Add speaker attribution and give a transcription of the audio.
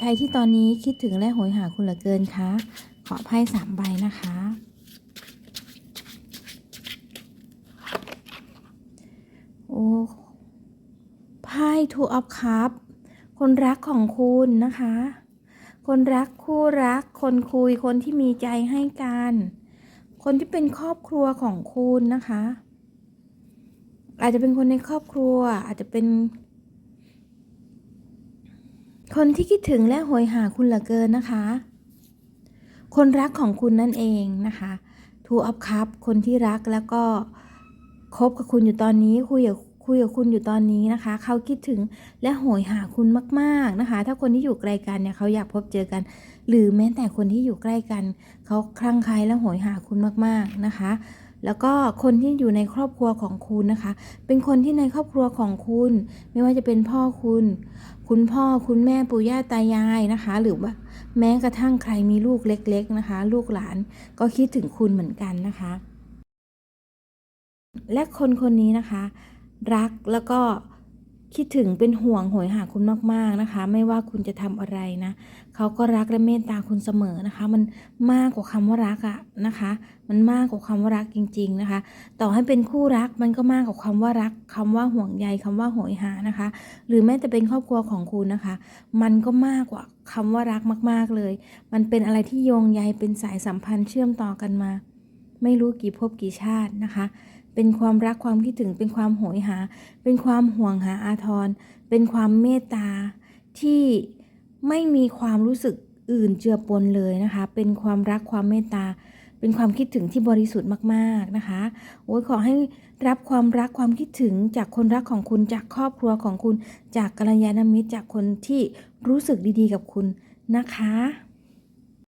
Speaker 1: ใครที่ตอนนี้คิดถึงและโหยหาคุณเหลือเกินคะ ขอไพ่สามใบนะคะ โอ้ไพ่ทูออฟคัพคนรักของคุณนะคะ คนรักคู่รัก คนคุยคนที่มีใจให้กัน คนที่เป็นครอบครัวของคุณนะคะ อาจจะเป็นคนในครอบครัว อาจจะเป็น คนที่คิดถึงและโหยหาคุณเหลือเกินนะคะ คนรักของคุณนั่นเองนะคะ Two of Cup คนที่รักแล้วก็คบกับคุณอยู่ตอนนี้คุยกับคุยกับคุณอยู่ตอนนี้นะคะ เขาคิดถึงและโหยหาคุณมากๆนะคะ ถ้าคนที่อยู่ไกลกันเนี่ยเขาอยากพบเจอกัน หรือแม้แต่คนที่อยู่ใกล้กัน เขาคลั่งไคล้และโหยหาคุณมากๆนะคะ แล้วก็คนที่อยู่ในครอบครัวของคุณนะคะ เป็นคนที่ในครอบครัวของคุณ ไม่ว่าจะเป็นพ่อคุณ คุณพ่อคุณแม่ปู่ย่าตายายนะคะ หรือว่าแม้กระทั่งใครมีลูกเล็ก ๆนะคะ ลูกหลานก็คิดถึงคุณเหมือนกันนะคะ และคนคนนี้นะคะ รักแล้วก็ คิดถึงเป็นห่วงโหยหาคุณมากๆนะคะ ไม่ว่าคุณจะทำอะไรนะเขาก็รักและเมตตาคุณเสมอนะคะ มันมากกว่าคำว่ารักอะนะคะ มันมากกว่าคำว่ารักจริง ๆนะคะ ต่อให้เป็นคู่รักมันก็มากกว่าคำว่ารักคำว่าห่วงใยคำว่าโหยหานะคะ หรือแม้แต่เป็นครอบครัวของคุณนะคะ มันก็มากกว่าคำว่ารักมาก ๆเลย มันเป็นอะไรที่โยงใยเป็นสายสัมพันธ์เชื่อมต่อกันมา ไม่รู้กี่ภพกี่ชาตินะคะ เป็นความรักความคิดถึง เป็นความโหยหา เป็นความห่วงหาอาทร เป็นความเมตตาที่ไม่มีความรู้สึกอื่นเจือปนเลยนะคะ เป็นความรักความเมตตา เป็นความคิดถึงที่บริสุทธิ์มากๆนะคะ โอ้ยขอให้รับความรักความคิดถึงจากคนรักของคุณจากครอบครัวของคุณ จากกัลยาณมิตรจากคนที่รู้สึกดีๆ กับคุณนะคะ